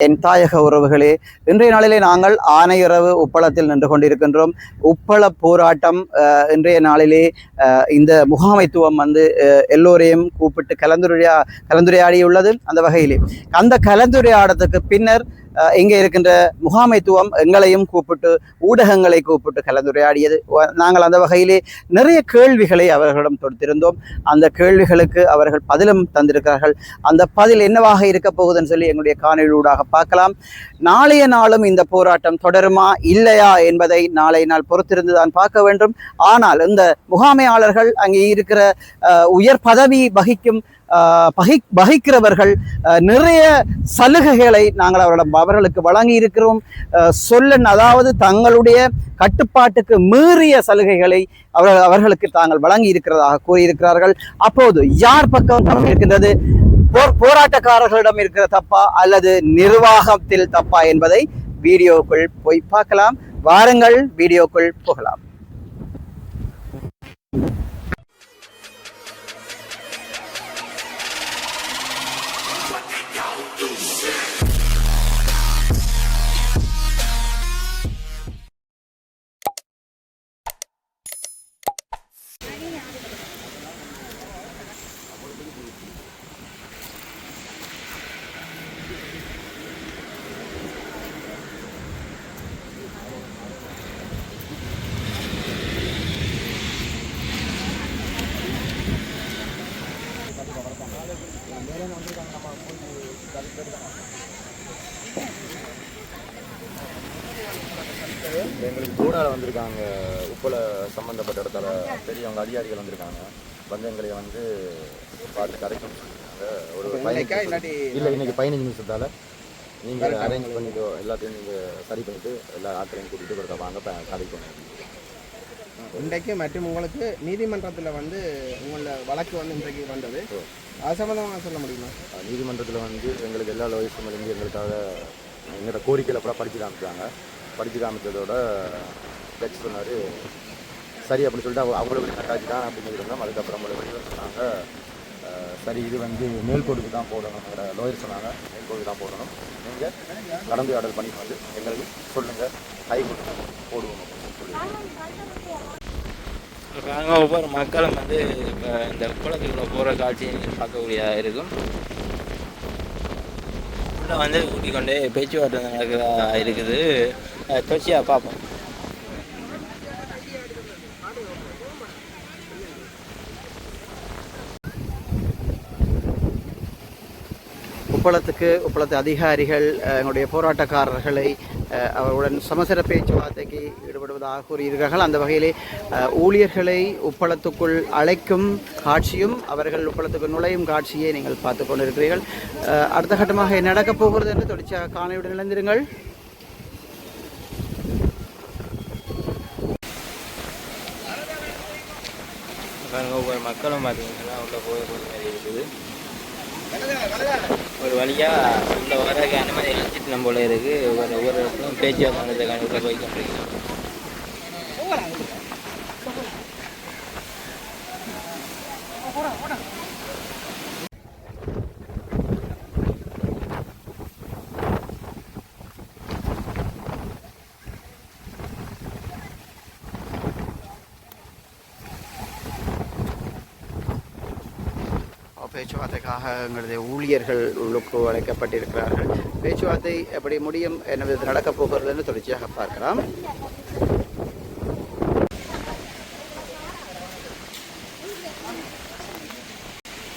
என் தாயக உறவுகளே இன்றைய நாளிலே நாங்கள் ஆனையிறவு உப்பளத்தில் நின்று கொண்டிருக்கின்றோம். உப்பள போராட்டம் அஹ், இன்றைய நாளிலே அஹ், இந்த முகாமைத்துவம் வந்து அஹ், எல்லோரையும் கூப்பிட்டு கலந்துரையா கலந்துரையாடியுள்ளது அந்த வகையிலே. அந்த கலந்துரையாடத்துக்கு பின்னர் இங்கே இருக்கின்ற முகாமைத்துவம் எங்களையும் கூப்பிட்டு ஊடகங்களை கூப்பிட்டு கலந்துரையாடியது. நாங்கள் அந்த வகையிலே நிறைய கேள்விகளை அவர்களிடம் தொடுத்திருந்தோம். அந்த கேள்விகளுக்கு அவர்கள் பதிலும் தந்திருக்கிறார்கள். அந்த பதில் என்னவாக இருக்க போகுதுன்னு சொல்லி எங்களுடைய காணொலியூடாக பார்க்கலாம். நாளைய நாளும் இந்த போராட்டம் தொடருமா இல்லையா என்பதை நாளை நாள் பொறுத்திருந்து தான் பார்க்க வேண்டும். ஆனால் இந்த முகாமையாளர்கள் அங்கே இருக்கிற உயர் பதவி வகிக்கும் பகி வகிக்கிறவர்கள் அஹ், நிறைய சலுகைகளை நாங்கள் அவரிடம் அவர்களுக்கு வழங்கி இருக்கிறோம் அஹ், அதாவது தங்களுடைய கட்டுப்பாட்டுக்கு மீறிய சலுகைகளை அவர்கள் அவர்களுக்கு தாங்கள் வழங்கி இருக்கிறதாக கூறியிருக்கிறார்கள். அப்போது யார் பக்கம் தப்பு இருக்கின்றது? போர் போராட்டக்காரர்களிடம் இருக்கிற தப்பா? அல்லது நிர்வாகத்தில் தப்பா என்பதை வீடியோக்குள் போய் பார்க்கலாம். வாருங்கள் வீடியோக்குள் போகலாம். வந்திருக்காங்க. உப்பல சம்மந்தப்பட்ட இடத்துல பெரியவங்க அதிகாரிகள் வந்திருக்காங்க. வந்து எங்களை வந்து பார்த்து கரைக்கும். ஒரு பதினஞ்சு இல்லை இன்னைக்கு பதினஞ்சு நிமிஷத்தால நீங்கள் அரேஞ்ச் பண்ணிட்டு எல்லாத்தையும் நீங்கள் சரி பண்ணிட்டு எல்லா ஆட்களையும் கூட்டிகிட்டு கொடுத்தா வாங்க கதைக்கணும் இன்றைக்கு மற்றும் உங்களுக்கு நீதிமன்றத்தில் வந்து உங்களோட வழக்கு வந்து இன்றைக்கு வந்தது. அது சம்மந்தமாக சொல்ல முடியுமா? நீதிமன்றத்தில் வந்து எங்களுக்கு எல்லா வயசும் இருந்து எங்களுக்காக எங்களோட கோரிக்கையில் கூட படித்து காமிச்சாங்க. படித்து காமிச்சதோட ஜட்ஜ் சொன்னார். சரி அப்படின்னு சொல்லிட்டு அவங்க அவங்களோட கட்டாச்சு தான் அப்படின்னு சொல்லியிருந்தோம் அதுக்கப்புறம் அவங்களோட சொன்னாங்க சரி இது வந்து மேல்கோடுக்கு தான் போடணும். எங்களோட லோயர் சொன்னாங்க மேல்கோடுக்கு தான் போடணும். நீங்கள் கலந்துரையாடல் ஆர்டர் வந்து எங்களுக்கு சொல்லுங்கள் ஹைகோர்ட்டு போடுவோம். அப்படின்னு ஒவ்வொரு மக்களும் வந்து இப்போ இந்த குளத்துக்குள்ள போகிற காட்சியை பார்க்கக்கூடியதாக இருக்கும். உள்ளே வந்து கூட்டிக் கொண்டே பேச்சுவார்த்தை நடக்கிறதா இருக்குது. தொடர்ச்சியாக பார்ப்போம். உப்பளத்துக்கு உப்பளத்து அதிகாரிகள் எங்களுடைய போராட்டக்காரர்களை அவருடன் அவர்களுடன் சமசர பேச்சுவார்த்தைக்கு ஈடுபடுவதாக கூறியிருக்கிறார்கள். அந்த வகையிலே ஊழியர்களை உப்பளத்துக்குள் அழைக்கும் காட்சியும் அவர்கள் உப்பளத்துக்கு நுழையும் காட்சியை நீங்கள் பார்த்து கொண்டிருக்கிறீர்கள். அடுத்த கட்டமாக என்ன நடக்கப் போகிறது என்று தொடர்ச்சியாக காணையுடன் இணைந்திருங்கள். ஒவ்வொரு மக்களும் பார்த்தீங்கன்னா உள்ள போய் போகிற மாதிரி இருக்குது. ஒரு வழியா உள்ள வரக்கு அனுமதி அளிச்சிட்டு நம்ம போல இருக்கு. ஒரு ஒவ்வொரு இடத்துலையும் பேச்சுவார்த்தை நடத்துக்கான உள்ள போய் கொண்டிருக்கிறோம் பேச்சுவார்த்தைக்காக எங்களுடைய ஊழியர்கள் உள்ளுக்கு அழைக்கப்பட்டிருக்கிறார்கள். பேச்சுவார்த்தை எப்படி முடியும்? என்ன நடக்கப் போகிறது என்று தொடர்ச்சியாக பார்க்கலாம்.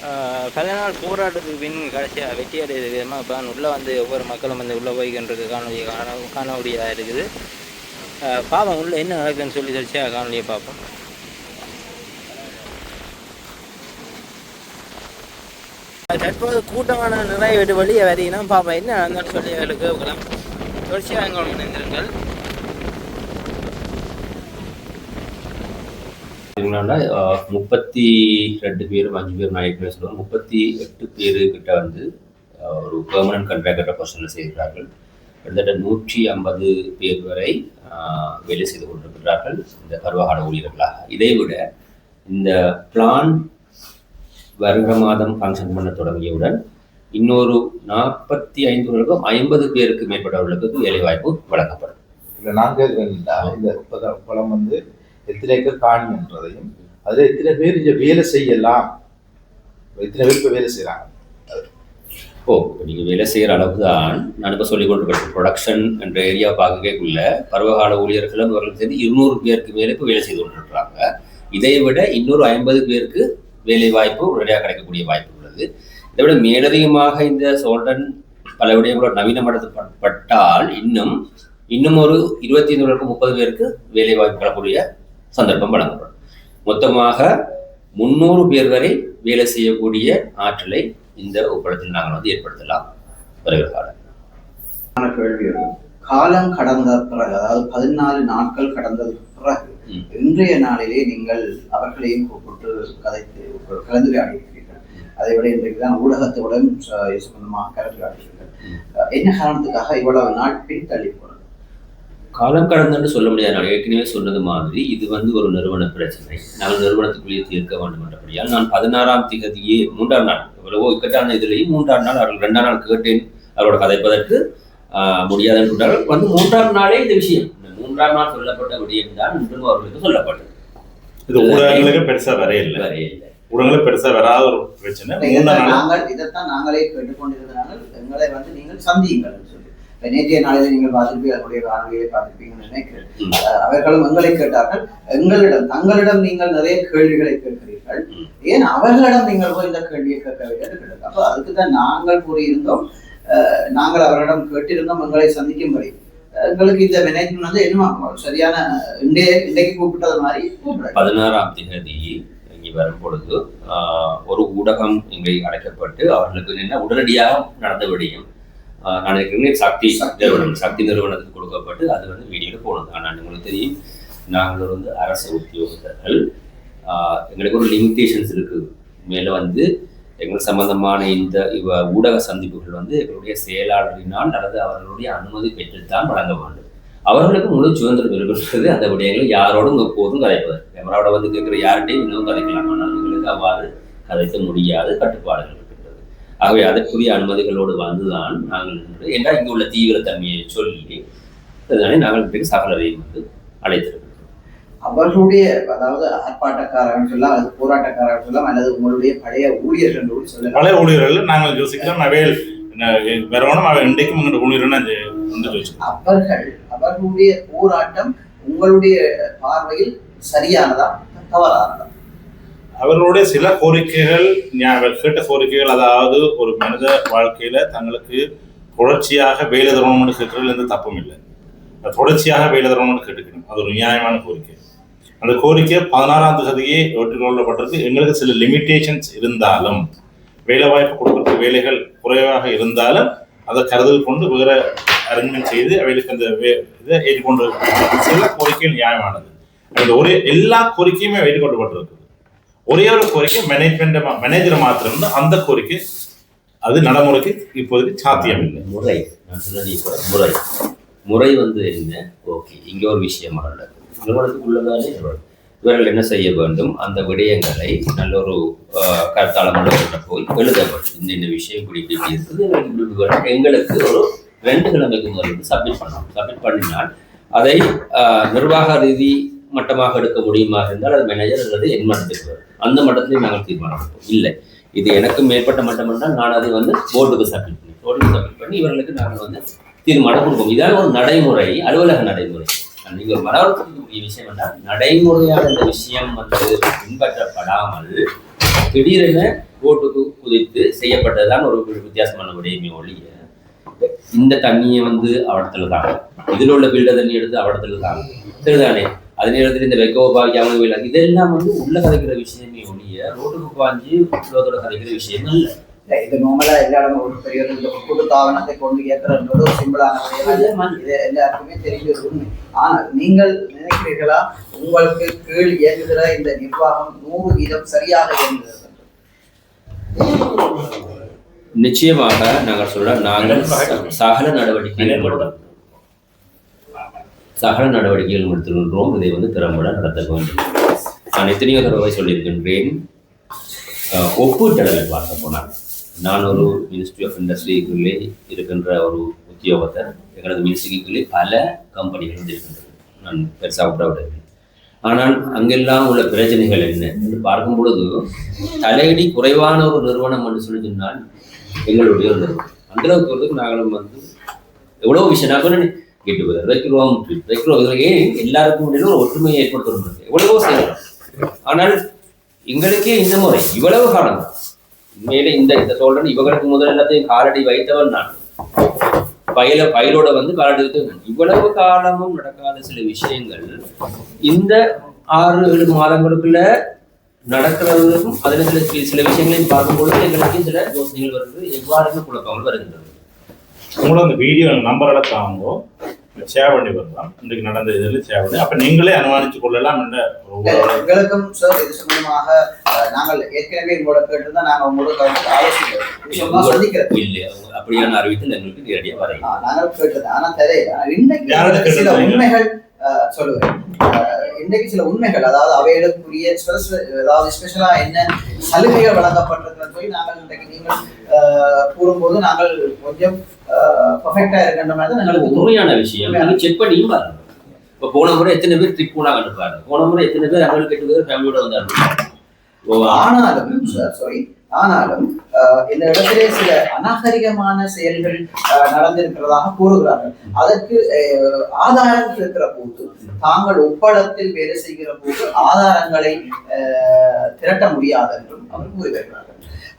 ஆஹ் பல நாள் போராட்டத்துக்கு பின் கடைசியாக வெற்றி அடையுது விதமாக இப்போ உள்ளே வந்து ஒவ்வொரு மக்களும் வந்து உள்ளே போய்கின்றது. காணொலியை காண காணக்கூடியதாக இருக்குது. பாவம் உள்ளே என்ன நடக்குதுன்னு சொல்லி தெரிச்சா காணொலியை பார்ப்போம். தற்போது கூட்டமான நிறைவேற்று வழியை வரையினா பாப்பா என்ன நடந்தாலும் சொல்லி அவர்களுக்கு கேட்கலாம். தொடர்ச்சியாக எங்களோட இணைந்திருங்கள். முப்பத்தி ரெண்டு பேரும் அஞ்சு பேர் நான் ஏற்கனவே சொல்லுவேன் முப்பத்தி எட்டு பேர் கிட்ட வந்து ஒரு பெர்மனன்ட் கண்ட்ராக்டர் பொசிஷனில் செய்கிறார்கள். கிட்டத்தட்ட நூற்றி ஐம்பது பேர் வரை வேலை செய்து கொண்டிருக்கிறார்கள் இந்த பருவகால ஊழியர்களாக. இதை விட இந்த பிளான் வருகிற மாதம் ஃபங்க்ஷன் பண்ண தொடங்கியவுடன் இன்னொரு நாற்பத்தி ஐந்துகளுக்கும் ஐம்பது பேருக்கு மேற்பட்டவர்களுக்கு வேலை வாய்ப்பு வழங்கப்படும். இல்லை நாங்கள் இந்த படம் வந்து எத்தனை ஏக்கர் காணின்றதையும் அதில் எத்தனை பேர் இங்கே வேலை செய்யலாம்? எத்தனை பேர் இப்போ வேலை செய்கிறாங்க ஓ நீங்கள் வேலை செய்கிற அளவுக்கு தான் நான் இப்போ சொல்லிக் கொண்டு ப்ரொடக்ஷன் என்ற ஏரியா பார்க்கக்குள்ள பருவகால ஊழியர்களும் இவர்களும் சேர்ந்து இருநூறு பேருக்கு மேலே இப்போ வேலை செய்து கொண்டிருக்கிறாங்க. இதை விட இன்னொரு ஐம்பது பேருக்கு வேலை வாய்ப்பு உடனடியாக கிடைக்கக்கூடிய வாய்ப்பு உள்ளது. இதை விட மேலதிகமாக இந்த சோல்டன் பல விடயங்களோட நவீனப்படுத்தப்பட்டால் இன்னும் இன்னும் ஒரு இருபத்தி ஐந்து முப்பது பேருக்கு வேலை வாய்ப்பு பெறக்கூடிய சந்தர்ப்பம் வழங்கப்படும். மொத்தமாக முந்நூறு பேர் வரை வேலை செய்யக்கூடிய ஆற்றலை இந்த ஒப்படத்தில் நாங்கள் வந்து ஏற்படுத்தலாம். வருகிற காலம். காலம் கடந்த பிறகு அதாவது பதினாலு நாட்கள் கடந்ததுக்கு இன்றைய நாளிலே நீங்கள் அவர்களையும் கூப்பிட்டு கதைத்து கலந்துரையாடி இருக்கிறீர்கள் அதை விட இன்றைக்கு தான் ஊடகத்துடன் சம்பந்தமாக கலந்துரையாடுகிறீர்கள் என்ன காரணத்துக்காக இவ்வளவு நாள் பின்தள்ளி போனது? காலம் கடந்துன்னு சொல்ல முடியாது. நான் ஏற்கனவே சொன்னது மாதிரி இது வந்து ஒரு நிறுவன பிரச்சனை. நாங்கள் நிறுவனத்துக்குள்ளேயே தீர்க்க வேண்டும் என்றபடியால் நான் பதினாறாம் திகதியே மூன்றாம் நாள் எவ்வளவோ இக்கட்டான இதுலேயும் மூன்றாம் நாள் அவர்கள் ரெண்டாம் நாள் கேட்டேன். அவரோட கதைப்பதற்கு முடியாதுன்னு சொன்னார்கள் வந்து மூன்றாம் நாளே இந்த விஷயம். மூன்றாம் நாள் சொல்லப்பட்ட விடயம் தான் இன்றும் அவர்களுக்கு சொல்லப்பட்டது. இது ஊடகங்களுக்கு பெருசா வரையில்லை வேற இல்லை. ஊடகங்களுக்கு பெருசா வராத ஒரு பிரச்சனை. நாங்கள் இதைத்தான் நாங்களே கேட்டுக்கொண்டிருந்தனால எங்களை வந்து நீங்கள் சந்தியுங்கள் சொல்லி. நேற்றைய நாளில் நீங்கள் பார்த்திருப்பீங்க அதனுடைய காணொலியை பார்த்திருப்பீங்கன்னு நினைக்கிறேன். அவர்களும் எங்களை கேட்டார்கள். எங்களிடம் தங்களிடம் நீங்கள் நிறைய கேள்விகளை கேட்கிறீர்கள். ஏன் அவர்களிடம் நீங்கள் போய் இந்த கேள்வியை கேட்கவில்லை என்று கேட்டார்கள்? அப்ப அதுக்கு தான் நாங்கள் கூறியிருந்தோம். அஹ் நாங்கள் அவரிடம் கேட்டிருந்தோம் எங்களை சந்திக்கும்படி. எங்களுக்கு இந்த மேனேஜ்மெண்ட் வந்து என்ன சரியான இன்றைய இன்றைக்கு கூப்பிட்டது மாதிரி பதினாறாம் திகதி இங்கே வரும் பொழுது ஒரு ஊடகம் இங்கே அழைக்கப்பட்டு அவர்களுக்கு என்ன உடனடியாக நடந்த விடயம் நான் ஏற்கனவே சக்தி நிறுவனம் சக்தி நிறுவனத்துக்கு கொடுக்கப்பட்டு அது வந்து வீடியோவில் போனது. ஆனால் உங்களுக்கு தெரியும் நாங்கள் வந்து அரசு உத்தியோகத்தர்கள் எங்களுக்கு ஒரு லிமிட்டேஷன்ஸ் இருக்குது. மேலே வந்து எங்கள் சம்பந்தமான இந்த இவ ஊடக சந்திப்புகள் வந்து எங்களுடைய செயலாளரினால் அல்லது அவர்களுடைய அனுமதி பெற்றுத்தான் வழங்க வேண்டும். அவர்களுக்கு முழு சுதந்திரம் இருக்கிறது அந்த விடயங்களை யாரோடும் எப்போதும் கதைப்பதற்கு கேமராவோட வந்து கேட்குற யார்கிட்டையும் இன்னும் கதைக்கலாம் ஆனால் எங்களுக்கு அவ்வாறு கதைக்க முடியாது கட்டுப்பாடுகள் இருக்கின்றது. ஆகவே அதற்குரிய அனுமதிகளோடு வந்துதான் நாங்கள் என்றால் இங்கு உள்ள தீவிரத்தன்மையை சொல்லி அதுதானே நாங்கள் சகலரையும் வந்து அழைத்திருக்கிறோம். அவர்களுடைய அதாவது ஆர்ப்பாட்டக்காரர்கள் சொல்லலாம் அல்லது போராட்டக்காரர்கள் சொல்லலாம் அல்லது உங்களுடைய பழைய ஊழியர்கள் என்று சொல்லலாம் பழைய ஊழியர்கள் நாங்கள் யோசிக்கிறோம் அவையில் வரணும் அவன் இன்றைக்கும் உங்களோட ஊழியர்கள் அவர்கள் அவர்களுடைய போராட்டம் உங்களுடைய பார்வையில் சரியானதா தவறானதா? அவர்களுடைய சில கோரிக்கைகள் அவர் கேட்ட கோரிக்கைகள் அதாவது ஒரு மனித வாழ்க்கையில தங்களுக்கு தொடர்ச்சியாக வேலை தரணும்னு கேட்கறதுல எந்த தப்பும் இல்லை. தொடர்ச்சியாக வேலை தரணும்னு கேட்டுக்கணும். அது ஒரு நியாயமான கோரிக்கை. அந்த கோரிக்கை பதினாறாம் தேதியே ஏற்றுக்கொள்ளப்பட்டிருக்கு எங்களுக்கு சில லிமிட்டேஷன்ஸ் இருந்தாலும் வேலை வாய்ப்பு கொடுக்கறதுக்கு வேலைகள் குறைவாக இருந்தாலும் அதை கருதல் கொண்டு வேற அரேஞ்ச்மெண்ட் செய்து அவைகளுக்கு அந்த வே- இதை ஏற்றுக்கொண்டு சில கோரிக்கைகள் நியாயமானது. அந்த ஒரே எல்லா கோரிக்கையுமே ஏற்றுக்கொள்ளப்பட்டிருக்கு ஒரே ஒரு கோரிக்கை மேனேஜ்மெண்ட் மேனேஜர் மாத்திரம் அந்த கோரிக்கை அது நடைமுறைக்கு இப்போதைக்கு சாத்தியம் இல்லை முறை நான் முறை. முறை வந்து என்ன? ஓகே இங்கே ஒரு விஷயம் வரல நிறுவனத்துக்குள்ளதானே இவர்கள் என்ன செய்ய வேண்டும்? அந்த விடயங்களை நல்ல ஒரு ஆஹ், போய் எழுத வேண்டும். இந்த இந்த விஷயம் இப்படி இப்படி இருக்குது. எங்களுக்கு ஒரு ரெண்டு கிழமைக்கு முதல் சப்மிட் பண்ணணும். சப்மிட் பண்ணினால் அதை நிர்வாக ரீதி மட்டமாக எடுக்க முடியுமா இருந்தால் அது மேனேஜர் அல்லது என் மட்டத்துக்கு வரும். அந்த மட்டத்திலையும் நாங்கள் தீர்மானம் இல்லை. இது எனக்கு மேற்பட்ட மட்டம் என்றால் நான் அதை வந்து போர்டுக்கு சப்மிட் பண்ணி போர்டுக்கு சப்மிட் பண்ணி இவர்களுக்கு நாங்கள் வந்து தீர்மானம் கொடுப்போம். இதான ஒரு நடைமுறை அலுவலக நடைமுறை. நீங்கள் ஒரு மனவர்த்தக்கூடிய விஷயம் என்றால் நடைமுறையான இந்த விஷயம் வந்து பின்பற்றப்படாமல் திடீரென ஓட்டுக்கு குதித்து செய்யப்பட்டதுதான் ஒரு வித்தியாசமான விடயமே ஒழிய இந்த தண்ணியை வந்து அவடத்துல தான் இதில் உள்ள பில்ட தண்ணி எடுத்து அவடத்துல தான் சரிதானே? அதே நேரத்தில் இந்த வெக்கோ பாக்கியாமல் இதெல்லாம் வந்து உள்ள கதைக்கிற விஷயமே ஒழிய ரோட்டுக்கு பாஞ்சு உலகத்தோட கதைக்கிற விஷயம் இல்லை. இது நார்மலா எல்லா இடமும் ஒரு பெரிய ஒரு பொது தாவனத்தை கொண்டு ஏற்றுறது ஒரு சிம்பிளான. இது எல்லாருக்குமே தெரிஞ்ச ஒரு உண்மை ஆனால் நீங்கள் நினைக்கிறீர்களா உங்களுக்கு கீழ் இயங்குகிற இந்த நிர்வாகம் நூறு வீதம் சரியாக இயங்குகிறது? நிச்சயமாக நாங்கள் சொல்ற நாங்கள் சகல நடவடிக்கைகள். சகல நடவடிக்கைகள் எடுத்துகின்றோம் இதை வந்து திறம்பட நடத்த வேண்டும் நான் எத்தனையோ தடவை சொல்லியிருக்கின்றேன் ஒப்பீட்டளவில் பார்க்க போனால் நான் ஒரு மினிஸ்ட்ரி ஆஃப் இண்டஸ்ட்ரிக்குள்ளே இருக்கின்ற ஒரு உத்தியோகத்தை எங்களது மினிஸ்ட்ரிக்குள்ளே பல கம்பெனிகள் வந்து இருக்கின்றது. நான் பெருசாக விட்டேன் ஆனால் அங்கெல்லாம் உள்ள பிரச்சனைகள் என்ன என்று பார்க்கும் பொழுது தலையடி குறைவான ஒரு நிறுவனம் என்று சொல்லி சொன்னால் எங்களுடைய ஒரு நிறுவனம். அந்த அளவுக்கு நாங்களும் வந்து எவ்வளோ விஷயம் நான் சொன்னேன் கெட்டு போதர் வைக்கிறோம் வைக்கிறோம் ஏன்? எல்லாருக்கும் இடையில ஒரு ஒற்றுமையை ஏற்படுத்தணும் எவ்வளவோ செய்யலாம். ஆனால் எங்களுக்கே இந்த முறை இவ்வளவு காலம் உண்மையிலே இந்த இந்த சொல்றேன் இவங்களுக்கு முதல் எல்லாத்தையும் காலடி வைத்தவன் நான். பயில பயிலோட வந்து காலடி வைத்தவன் இவ்வளவு காலமும் நடக்காத சில விஷயங்கள் இந்த ஆறு ஏழு மாதங்களுக்குள்ள நடக்கிறதும் அதில் சில சில விஷயங்களையும் பார்க்கும்பொழுது எங்களுக்கு சில யோசனைகள் வருது. எவ்வாறு குழப்பங்கள் வருகின்றது உங்களோட அந்த வீடியோ நம்பர் எடுத்தாங்கோ ஷேர் பண்ணி வரலாம் இன்றைக்கு நடந்த இதில் ஷேர் பண்ணி அப்போ நீங்களே அனுமானிச்சு கொள்ளலாம் என்ற உங்களோட எங்களுக்கும் சார் இது சம்பந்தமாக நாங்கள் ஏற்கனவே உங்களோட கேட்டிருந்தா நாங்கள் வந்து ஆலோசனை சந்திக்கிறோம் இல்லை அப்படியான அறிவித்தல் எங்களுக்கு நேரடியாக வரையும் ஆ, நாங்கள் கேட்டது ஆனா தெரியல. ஆனா இன்னைக்கு சில? உண்மைகள் சொல்லுவேன் அஹ், இன்னைக்கு சில உண்மைகள் அதாவது அவைகளுக்குரிய ஸ்பெஷல் அதாவது ஸ்பெஷலா என்ன சலுகைகள் வழங்கப்பட்டிருக்கிறது சொல்லி நாங்கள் இன்றைக்கு நீங்கள் அஹ், கூறும்போது நாங்கள் கொஞ்சம் பர்ஃபெக்டா இருக்கின்ற மாதிரி தான் எங்களுக்கு. உண்மையான விஷயம். நீங்க செக் பண்ணியும் பாருங்க. இப்போ போன முறை எத்தனை பேர் ட்ரிப் போனாங்கன்னு பாருங்க. போன முறை எத்தனை பேர் அவங்களுக்கு எட்டு பேர் ஃபேமிலியோட வந்தாங்க? ஓ, ஆனாலும் சார் சாரி ஆனாலும் அஹ், இந்த இடத்திலே சில அநாகரிகமான செயல்கள் அஹ், நடந்திருக்கிறதாக கூறுகிறார்கள். அதற்கு ஆதாரம் இருக்கிற போது தாங்கள் ஒப்படத்தில் வேலை செய்கிற போது ஆதாரங்களை திரட்ட முடியாது என்றும் அவர் கூறி வருகிறார்கள்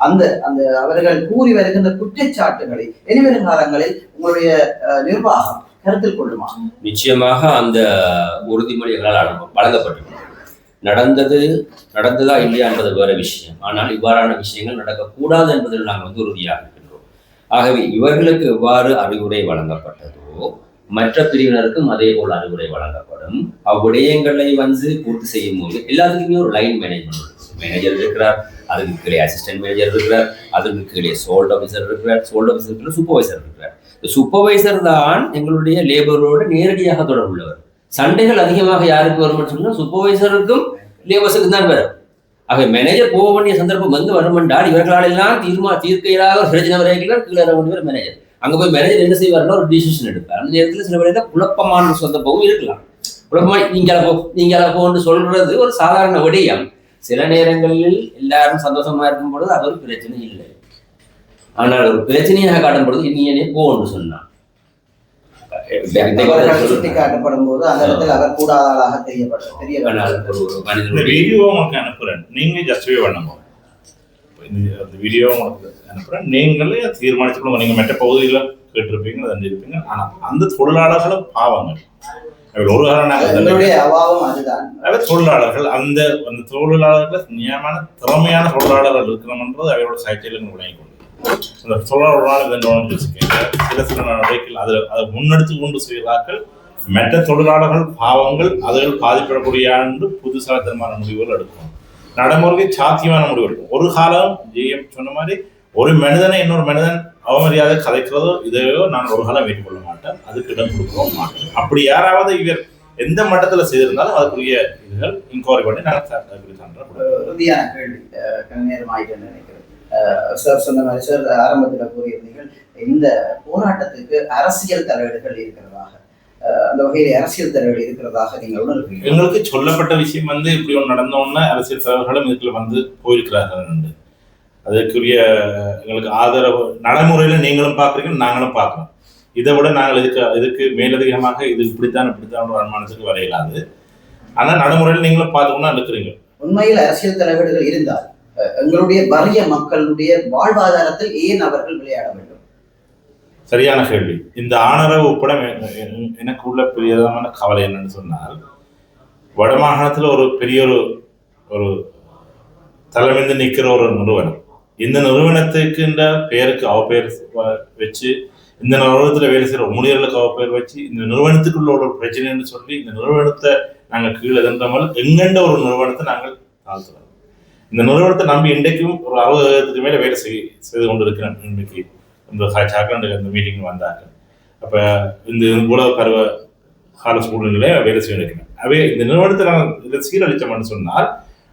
அந்த அந்த அவர்கள் கூறி வருகின்ற குற்றச்சாட்டுகளை இனிவரும் காலங்களில் உங்களுடைய அஹ், நிர்வாகம் கருத்தில் கொள்ளுமா? நிச்சயமாக அந்த உறுதிமொழி எங்களால் வழங்கப்பட்டிருக்கிறது நடந்தது நடந்ததா இல்லையா என்பது வேற விஷயம். ஆனால் இவ்வாறான விஷயங்கள் நடக்கக்கூடாது என்பதில் நாங்கள் வந்து உறுதியாக இருக்கின்றோம். ஆகவே இவர்களுக்கு எவ்வாறு அறிவுரை வழங்கப்பட்டதோ மற்ற பிரிவினருக்கும் அதே போல் அறிவுரை வழங்கப்படும். அவ்விடயங்களை வந்து பூர்த்தி செய்யும் போது எல்லாத்துக்குமே ஒரு லைன் மேனேஜ்மெண்ட் மேனேஜர் இருக்கிறார் அதுக்கு கீழே அசிஸ்டன்ட் மேனேஜர் இருக்கிறார் அதுக்கு கீழே சோல்ட் ஆஃபீஸர் இருக்கிறார் சோல்ட் இருக்கிற சூப்பர்வைசர் இருக்கிறார். சூப்பர்வைசர் தான் எங்களுடைய லேபரோடு நேரடியாக தொடர்புள்ளவர். சண்டைகள் அதிகமாக யாருக்கு வரும்னு சொன்னால் சூப்பர்வைசருக்கும் லேபர்ஸுக்கும் தான் வரும். ஆக மேனேஜர் போக வேண்டிய சந்தர்ப்பம் வந்து வரும் என்றால் இவர்களால் எல்லாம் தீர்மா தீர்க்க இயலாத ஒரு வரைக்கும் கீழே இறங்க வேண்டியவர் மேனேஜர் அங்கே போய் மேனேஜர் என்ன செய்வார்னா ஒரு டிசிஷன் எடுப்பார். அந்த நேரத்தில் சில வேளையில குழப்பமான சந்தர்ப்பமும் இருக்கலாம். குழப்பமா நீங்க போ நீங்க போன்னு சொல்றது ஒரு சாதாரண விடயம். சில நேரங்களில் எல்லாரும் சந்தோஷமா இருக்கும் பொழுது அது ஒரு பிரச்சனை இல்லை. ஆனால் ஒரு பிரச்சனையாக காட்டும் பொழுது நீ போன்னு சொன்னான். சுட்டிக்காட்டப்படும் போது அந்த இடத்தில் அவர் கூடாத ஆளாக தெரியப்படும் தெரிய வீடியோ உங்களுக்கு அனுப்புறேன். நீங்க ஜஸ்டிஃபை பண்ணுங்க அந்த வீடியோ உங்களுக்கு அனுப்புறேன். நீங்களே அதை தீர்மானிச்சுக்கணும் நீங்க மற்ற பகுதியில் கேட்டிருப்பீங்க தெரிஞ்சிருப்பீங்க. ஆனா அந்த தொழிலாளர்களும் பாவங்கள். தொழிலாளர்கள் அந்த அந்த தொழிலாளர்கள் நியமான திறமையான தொழிலாளர்கள் இருக்கணும்ன்றது அவரோட சைட்டில் விளங்கி அந்த தொழிலாளர்களால் இதன் சில சில நடவடிக்கைகள் அதை அதை முன்னெடுத்து கொண்டு செய்கிறார்கள் மற்ற தொழிலாளர்கள் பாவங்கள் அதில் பாதிப்படக்கூடிய என்று புதுசாத்தனமான முடிவுகள் எடுக்கும். நடைமுறைக்கு சாத்தியமான முடிவு எடுக்கும். ஒரு காலம் ஜெயம் சொன்ன மாதிரி ஒரு மனிதனை இன்னொரு மனிதன் அவமரியாதை கதைக்கிறதோ இதையோ நான் ஒரு காலம் ஏற்றுக்கொள்ள மாட்டேன். அதுக்கு இடம் கொடுக்கவும் மாட்டேன். அப்படி யாராவது இவர் எந்த மட்டத்தில் செய்திருந்தாலும் அதுக்குரிய இதுகள் இன்கொயரி பண்ணி நான் அதுக்குரிய கேள்வி அஹ், நேரம் நினைக்கிறேன். சார் சொன்ன மாதிரி சார் ஆரம்பத்தில் கூறியிருந்தீர்கள் இந்த போராட்டத்துக்கு அரசியல் தலையீடுகள் இருக்கிறதாக. அந்த வகையில் அரசியல் தலையீடு இருக்கிறதாக நீங்கள் உணர்கிறீங்க எங்களுக்கு சொல்லப்பட்ட விஷயம் வந்து இப்படி ஒன்று நடந்தோன்னா அரசியல் தலைவர்களும் இதுக்குள்ள வந்து போயிருக்கிறார்கள். அதற்குரிய எங்களுக்கு ஆதரவு நடைமுறையில நீங்களும் பார்க்குறீங்க நாங்களும் பார்க்குறோம். இதை விட நாங்கள் இதுக்கு இதுக்கு மேலதிகமாக இது இப்படித்தான் இப்படித்தான் ஒரு அனுமானத்துக்கு வரையலாது. ஆனால் நடைமுறையில் நீங்களும் பார்த்துக்கணும் இருக்கிறீங்க உண்மையில் அரசியல் தலையீடுகள் இருந்தால் எங்களுடைய வறிய மக்களுடைய வாழ்வாதாரத்தில் ஏன் அவர்கள் விளையாட வேண்டும்? சரியான கேள்வி. இந்த ஆணரவு உட்பட எனக்கு உள்ள பெரியதான கவலை என்னன்னு சொன்னால் வடமாகாணத்தில் ஒரு பெரிய ஒரு ஒரு தலைமைந்து நிற்கிற ஒரு நிறுவனம். இந்த நிறுவனத்துக்குன்ற பெயருக்கு அவ பெயர் வச்சு இந்த நிறுவனத்தில் வேலை செய்கிற ஊழியர்களுக்கு அவ பெயர் வச்சு இந்த நிறுவனத்துக்குள்ள ஒரு பிரச்சனைன்னு சொல்லி இந்த நிறுவனத்தை நாங்கள் கீழே தந்தாமல் எங்கெண்ட ஒரு நிறுவனத்தை நாங்கள் தாழ்த்துறோம். இந்த நிறுவனத்தை நம்பி இன்றைக்கும் ஒரு அறுபதாயிரத்துக்கு மேலே வேலை செய் செய்து கொண்டு இருக்கிறேன் இன்றைக்கு இந்த சாக்கண்டு இந்த மீட்டிங் வந்தாங்க அப்போ இந்த உலக பருவ கால சூழ்நிலையில வேலை செய்ய இருக்கிறேன் அவை இந்த நிறுவனத்தை நான் இதை சீரழித்தோம்னு சொன்னால்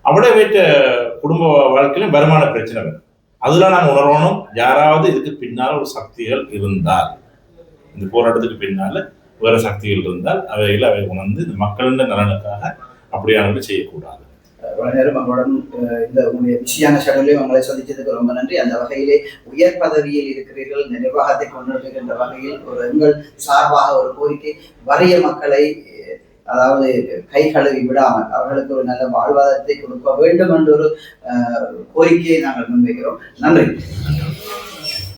அவட வைத்த குடும்ப வாழ்க்கையிலும் வருமான பிரச்சனை வேணும் அதில் நாங்கள் உணரணும் யாராவது இதுக்கு பின்னால் ஒரு சக்திகள் இருந்தால். இந்த போராட்டத்துக்கு பின்னால் வேறு சக்திகள் இருந்தால் அவைகளை அவை உணர்ந்து இந்த மக்களின் நலனுக்காக அப்படியானவற்றை செய்யக்கூடாது. இவ்வளவு நேரம் அவங்களுடன் இந்த உங்களுடைய பிஸியான ஷெடியூலையும் உங்களை சந்தித்ததுக்கு ரொம்ப நன்றி. அந்த வகையிலே உயர் பதவியில் இருக்கிறீர்கள் இந்த நிர்வாகத்தை கொண்டிருக்கின்ற வகையில் ஒரு எங்கள் சார்பாக ஒரு கோரிக்கை வறிய மக்களை அதாவது கை கழுவி விடாமல் அவர்களுக்கு ஒரு நல்ல வாழ்வாதாரத்தை கொடுக்க வேண்டும் என்ற ஒரு அஹ், கோரிக்கையை நாங்கள் முன்வைக்கிறோம். நன்றி.